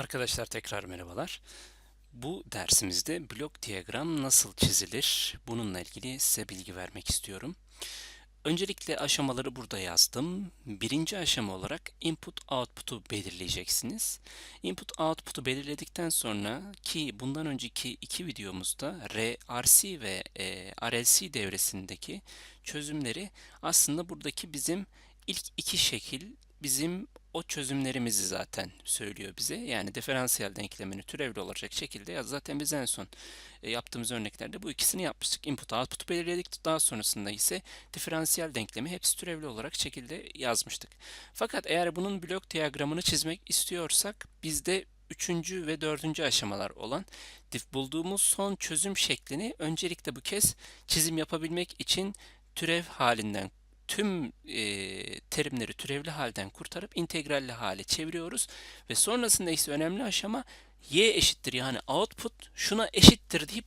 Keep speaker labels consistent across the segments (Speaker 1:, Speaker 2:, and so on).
Speaker 1: Arkadaşlar tekrar merhabalar. Bu dersimizde blok diyagram nasıl çizilir? Bununla ilgili size bilgi vermek istiyorum. Öncelikle aşamaları burada yazdım. Birinci aşama olarak input output'u belirleyeceksiniz. Input output'u belirledikten sonra ki bundan önceki iki videomuzda RRC ve e, RLC devresindeki çözümleri aslında buradaki bizim ilk iki şekil bizim o çözümlerimizi zaten söylüyor bize. Yani diferansiyel denklemini türevli olacak şekilde yaz. Zaten biz en son e, yaptığımız örneklerde bu ikisini yapmıştık. Input output'u belirledik. Daha sonrasında ise diferansiyel denklemi hepsi türevli olarak şekilde yazmıştık. Fakat eğer bunun blok diyagramını çizmek istiyorsak bizde üçüncü ve dördüncü aşamalar olan bulduğumuz son çözüm şeklini öncelikle bu kez çizim yapabilmek için türev halinden tüm e, terimleri türevli halden kurtarıp integralli hale çeviriyoruz ve sonrasında ise önemli aşama y eşittir yani output şuna eşittir deyip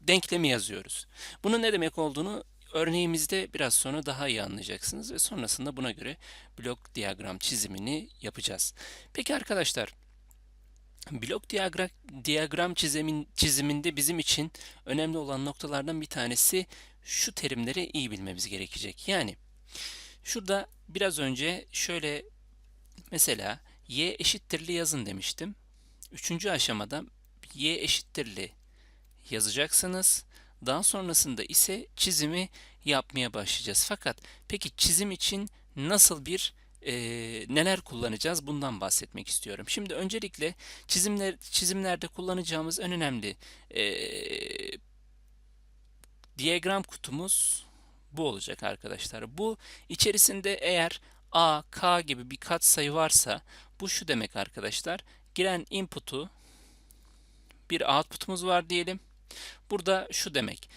Speaker 1: denklemi yazıyoruz. Bunun ne demek olduğunu örneğimizde biraz sonra daha iyi anlayacaksınız ve sonrasında buna göre blok diyagram çizimini yapacağız. Peki arkadaşlar blok diyagram, diyagram çizimin, çiziminde bizim için önemli olan noktalardan bir tanesi şu terimleri iyi bilmemiz gerekecek. Yani şurada biraz önce şöyle mesela y eşittirli yazın demiştim. Üçüncü aşamada y eşittirli yazacaksınız. Daha sonrasında ise çizimi yapmaya başlayacağız. Fakat peki çizim için nasıl bir e, neler kullanacağız bundan bahsetmek istiyorum. Şimdi öncelikle çizimler çizimlerde kullanacağımız en önemli e, diyagram kutumuz bu olacak arkadaşlar. Bu içerisinde eğer a, k gibi bir katsayı varsa bu şu demek arkadaşlar. Giren input'u bir output'umuz var diyelim. Burada şu demek.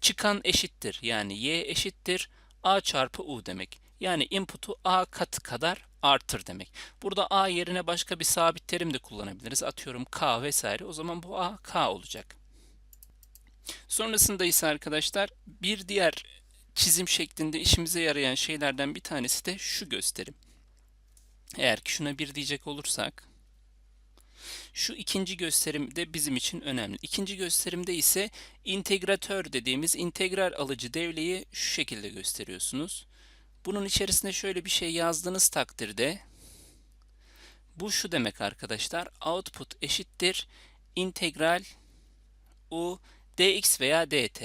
Speaker 1: Çıkan eşittir yani y eşittir a çarpı u demek. Yani input'u a katı kadar artır demek. Burada a yerine başka bir sabit terim de kullanabiliriz. Atıyorum k vesaire. O zaman bu a k olacak. Sonrasında ise arkadaşlar bir diğer çizim şeklinde işimize yarayan şeylerden bir tanesi de şu gösterim. Eğer ki şuna bir diyecek olursak şu ikinci gösterim de bizim için önemli. İkinci gösterimde ise integratör dediğimiz integral alıcı devleyi şu şekilde gösteriyorsunuz. Bunun içerisinde şöyle bir şey yazdığınız takdirde bu şu demek arkadaşlar. Output eşittir integral u dx veya dt.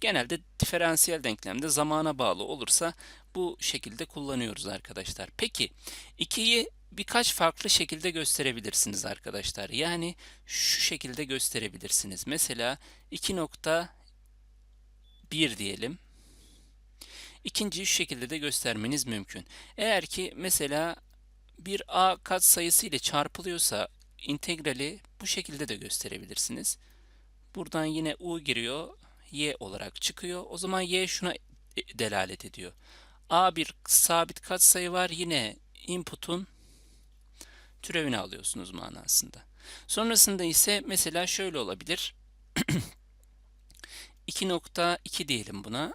Speaker 1: Genelde diferansiyel denklemde zamana bağlı olursa bu şekilde kullanıyoruz arkadaşlar. Peki 2'yi birkaç farklı şekilde gösterebilirsiniz arkadaşlar. Yani şu şekilde gösterebilirsiniz. Mesela 2.1 diyelim. İkinciyi şu şekilde de göstermeniz mümkün. Eğer ki mesela bir a katsayısı ile çarpılıyorsa integrali bu şekilde de gösterebilirsiniz. Buradan yine u giriyor, y olarak çıkıyor. O zaman y şuna delalet ediyor. a bir sabit katsayı var. Yine input'un türevini alıyorsunuz manasında. Sonrasında ise mesela şöyle olabilir. 2.2 diyelim buna.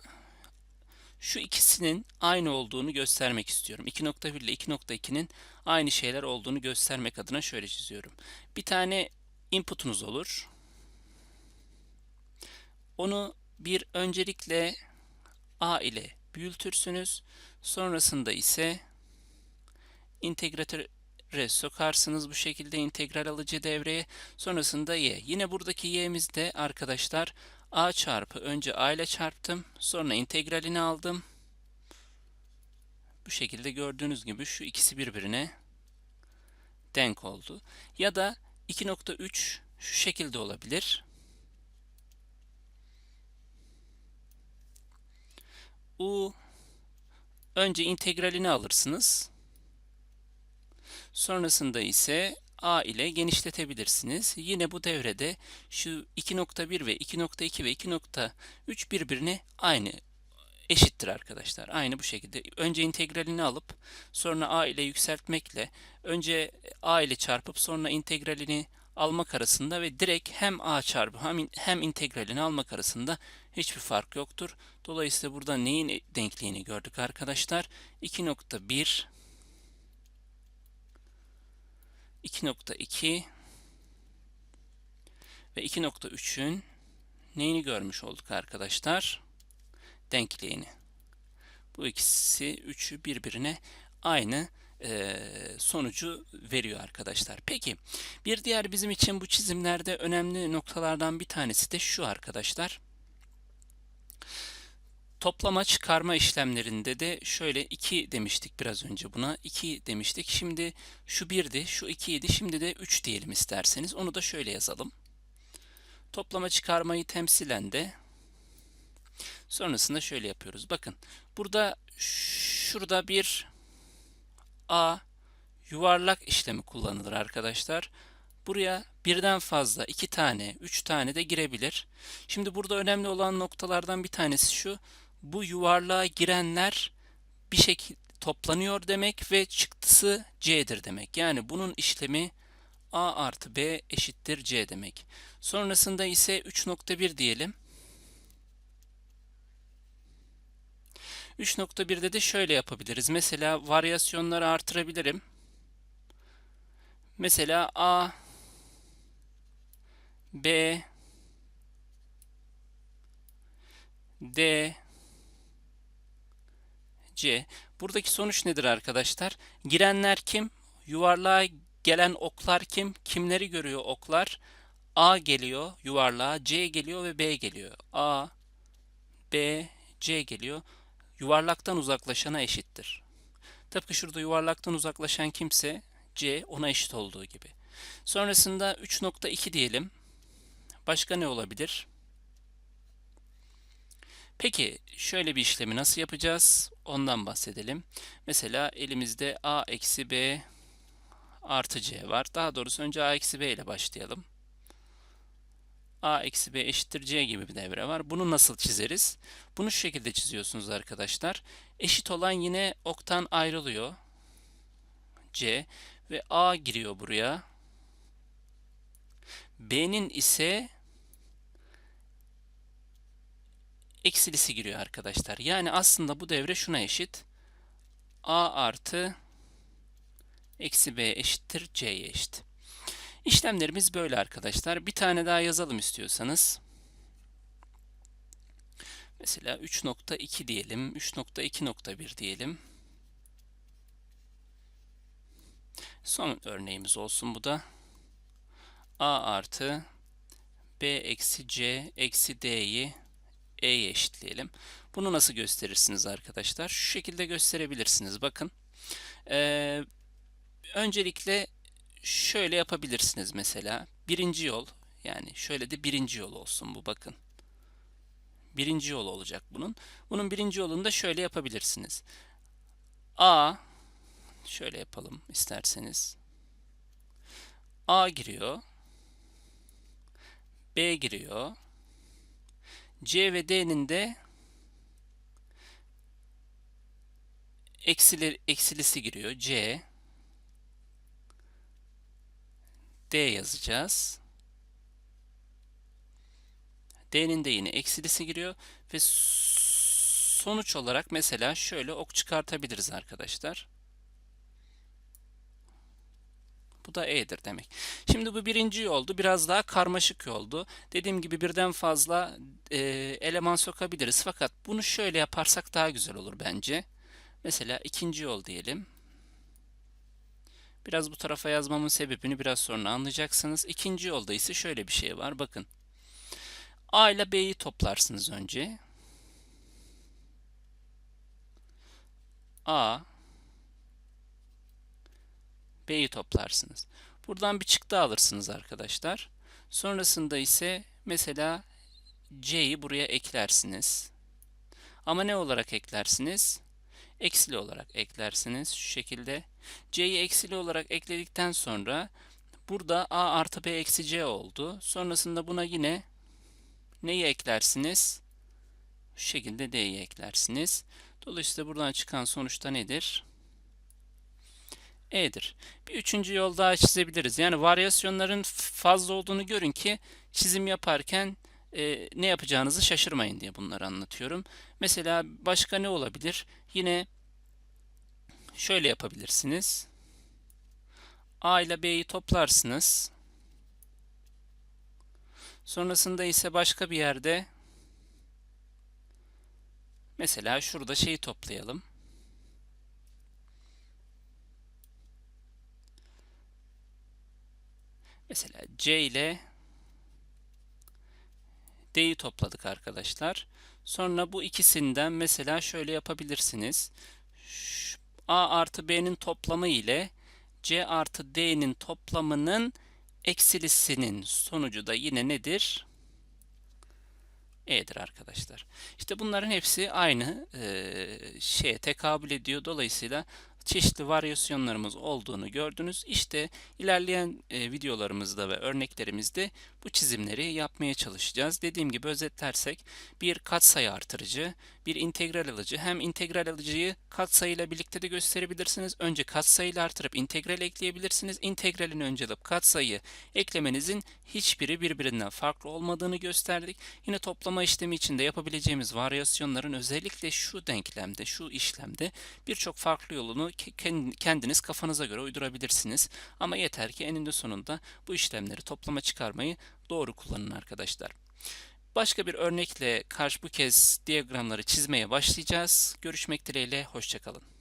Speaker 1: Şu ikisinin aynı olduğunu göstermek istiyorum. 2.1 ile 2.2'nin aynı şeyler olduğunu göstermek adına şöyle çiziyorum. Bir tane input'unuz olur. Onu bir öncelikle a ile büyütürsünüz. Sonrasında ise integratöre sokarsınız bu şekilde integral alıcı devreye. Sonrasında y. Yine buradaki y'miz de arkadaşlar a çarpı önce a ile çarptım. Sonra integralini aldım. Bu şekilde gördüğünüz gibi şu ikisi birbirine denk oldu. Ya da 2.3 şu şekilde olabilir. U önce integralini alırsınız. Sonrasında ise a ile genişletebilirsiniz. Yine bu devrede şu 2.1 ve 2.2 ve 2.3 birbirine aynı eşittir arkadaşlar. Aynı bu şekilde. Önce integralini alıp sonra a ile yükseltmekle önce a ile çarpıp sonra integralini almak arasında ve direkt hem a çarpı hem, hem integralini almak arasında hiçbir fark yoktur. Dolayısıyla burada neyin denkliğini gördük arkadaşlar? 2.1 2.2 ve 2.3'ün neyini görmüş olduk arkadaşlar? Denkliğini. Bu ikisi üçü birbirine aynı e, sonucu veriyor arkadaşlar. Peki bir diğer bizim için bu çizimlerde önemli noktalardan bir tanesi de şu arkadaşlar. Toplama çıkarma işlemlerinde de şöyle 2 demiştik biraz önce buna. 2 demiştik. Şimdi şu 1'di, şu 2 idi. Şimdi de 3 diyelim isterseniz. Onu da şöyle yazalım. Toplama çıkarmayı temsilen de sonrasında şöyle yapıyoruz. Bakın burada şurada bir A yuvarlak işlemi kullanılır arkadaşlar. Buraya birden fazla, iki tane, üç tane de girebilir. Şimdi burada önemli olan noktalardan bir tanesi şu. Bu yuvarlığa girenler bir şekilde toplanıyor demek ve çıktısı C'dir demek. Yani bunun işlemi A artı B eşittir C demek. Sonrasında ise 3.1 diyelim. 3.1'de de şöyle yapabiliriz. Mesela varyasyonları artırabilirim. Mesela A, B, D, C. Buradaki sonuç nedir arkadaşlar? Girenler kim? Yuvarlığa gelen oklar kim? Kimleri görüyor oklar? A geliyor yuvarlığa, C geliyor ve B geliyor. A, B, C geliyor. Yuvarlaktan uzaklaşana eşittir. Tıpkı şurada yuvarlaktan uzaklaşan kimse C ona eşit olduğu gibi. Sonrasında 3.2 diyelim. Başka ne olabilir? Peki şöyle bir işlemi nasıl yapacağız? Ondan bahsedelim. Mesela elimizde a eksi b artı c var. Daha doğrusu önce a eksi b ile başlayalım. A eksi b eşittir c gibi bir devre var. Bunu nasıl çizeriz? Bunu şu şekilde çiziyorsunuz arkadaşlar. Eşit olan yine oktan ayrılıyor. c ve a giriyor buraya. b'nin ise eksilisi giriyor arkadaşlar. Yani aslında bu devre şuna eşit. A artı eksi B eşittir C'ye eşit. İşlemlerimiz böyle arkadaşlar. Bir tane daha yazalım istiyorsanız. Mesela 3.2 diyelim. 3.2.1 diyelim. Son örneğimiz olsun bu da. A artı B eksi C eksi D'yi E'ye eşitleyelim. Bunu nasıl gösterirsiniz arkadaşlar? Şu şekilde gösterebilirsiniz. Bakın. Ee, öncelikle şöyle yapabilirsiniz mesela. Birinci yol. Yani şöyle de birinci yol olsun bu bakın. Birinci yol olacak bunun. Bunun birinci yolunu da şöyle yapabilirsiniz. A şöyle yapalım isterseniz. A giriyor. B giriyor. C ve D'nin de eksileri, eksilisi giriyor. C D yazacağız. D'nin de yine eksilisi giriyor ve sonuç olarak mesela şöyle ok çıkartabiliriz arkadaşlar. Bu da E'dir demek. Şimdi bu birinci yoldu. Biraz daha karmaşık yoldu. Dediğim gibi birden fazla e, eleman sokabiliriz. Fakat bunu şöyle yaparsak daha güzel olur bence. Mesela ikinci yol diyelim. Biraz bu tarafa yazmamın sebebini biraz sonra anlayacaksınız. İkinci yolda ise şöyle bir şey var. Bakın. A ile B'yi toplarsınız önce. A B'yi toplarsınız. Buradan bir çıktı alırsınız arkadaşlar. Sonrasında ise mesela C'yi buraya eklersiniz. Ama ne olarak eklersiniz? Eksili olarak eklersiniz şu şekilde. C'yi eksili olarak ekledikten sonra burada A artı B eksi C oldu. Sonrasında buna yine neyi eklersiniz? Şu şekilde D'yi eklersiniz. Dolayısıyla buradan çıkan sonuçta nedir? E'dir. Bir üçüncü yol daha çizebiliriz. Yani varyasyonların fazla olduğunu görün ki çizim yaparken e, ne yapacağınızı şaşırmayın diye bunları anlatıyorum. Mesela başka ne olabilir? Yine şöyle yapabilirsiniz. A ile B'yi toplarsınız. Sonrasında ise başka bir yerde mesela şurada şeyi toplayalım. Mesela C ile D'yi topladık arkadaşlar. Sonra bu ikisinden mesela şöyle yapabilirsiniz. Şu A artı B'nin toplamı ile C artı D'nin toplamının eksilisinin sonucu da yine nedir? E'dir arkadaşlar. İşte bunların hepsi aynı e, şeye tekabül ediyor. Dolayısıyla çeşitli varyasyonlarımız olduğunu gördünüz. İşte ilerleyen e, videolarımızda ve örneklerimizde bu çizimleri yapmaya çalışacağız. Dediğim gibi özetlersek bir katsayı artırıcı, bir integral alıcı. Hem integral alıcıyı katsayıyla birlikte de gösterebilirsiniz. Önce katsayıyla artırıp integral ekleyebilirsiniz. İntegralini önce alıp katsayı eklemenizin hiçbiri birbirinden farklı olmadığını gösterdik. Yine toplama işlemi içinde yapabileceğimiz varyasyonların özellikle şu denklemde, şu işlemde birçok farklı yolunu kendiniz kafanıza göre uydurabilirsiniz. Ama yeter ki eninde sonunda bu işlemleri toplama çıkarmayı doğru kullanın arkadaşlar. Başka bir örnekle karşı bu kez diyagramları çizmeye başlayacağız. Görüşmek dileğiyle, hoşçakalın.